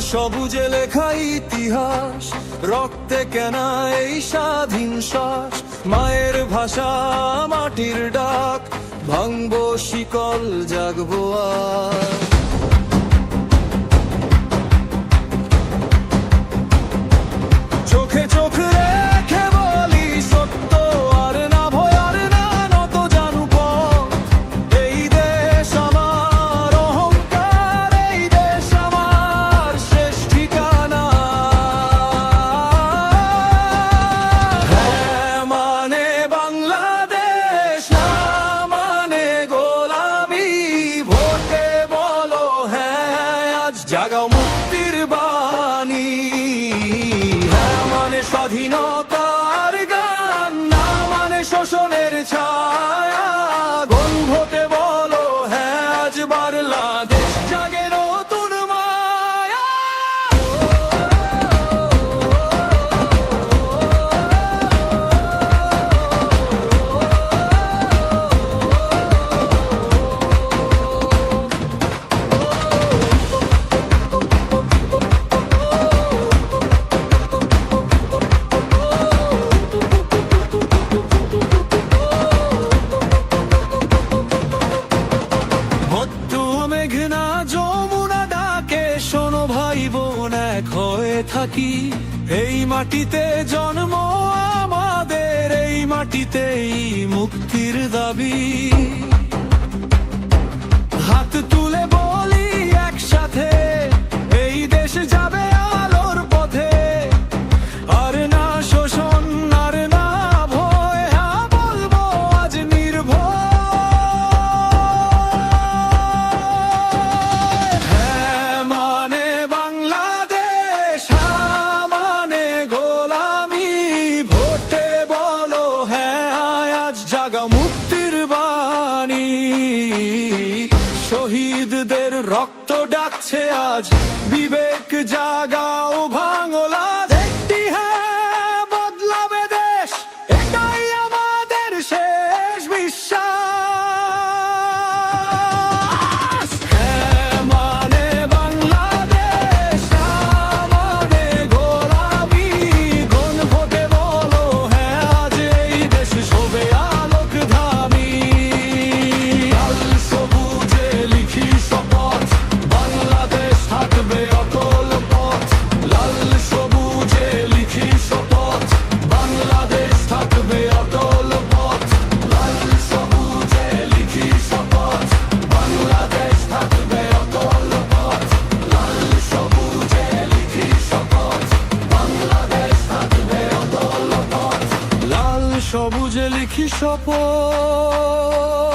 সবুজে লেখা ইতিহাস, রক্তে কেনা এই স্বাধীন শ্বাস। মায়ের ভাষা মাটির ডাক, ভাঙবো শিকল, জাগবো আর জাগাও মুক্তির বাণী। হ্যাঁ মানে স্বাধীনতার গান না মানে শোষণের ছায়া। যখন এক হয়ে থাকি এই মাটিতে জন্ম আমাদের এই মাটিতেই মুক্তির দাবি। জানি শহীদদের রক্ত ডাকছে আজ। বিবেক জাগাও ভাঙো সবুজে লিখি শপথ।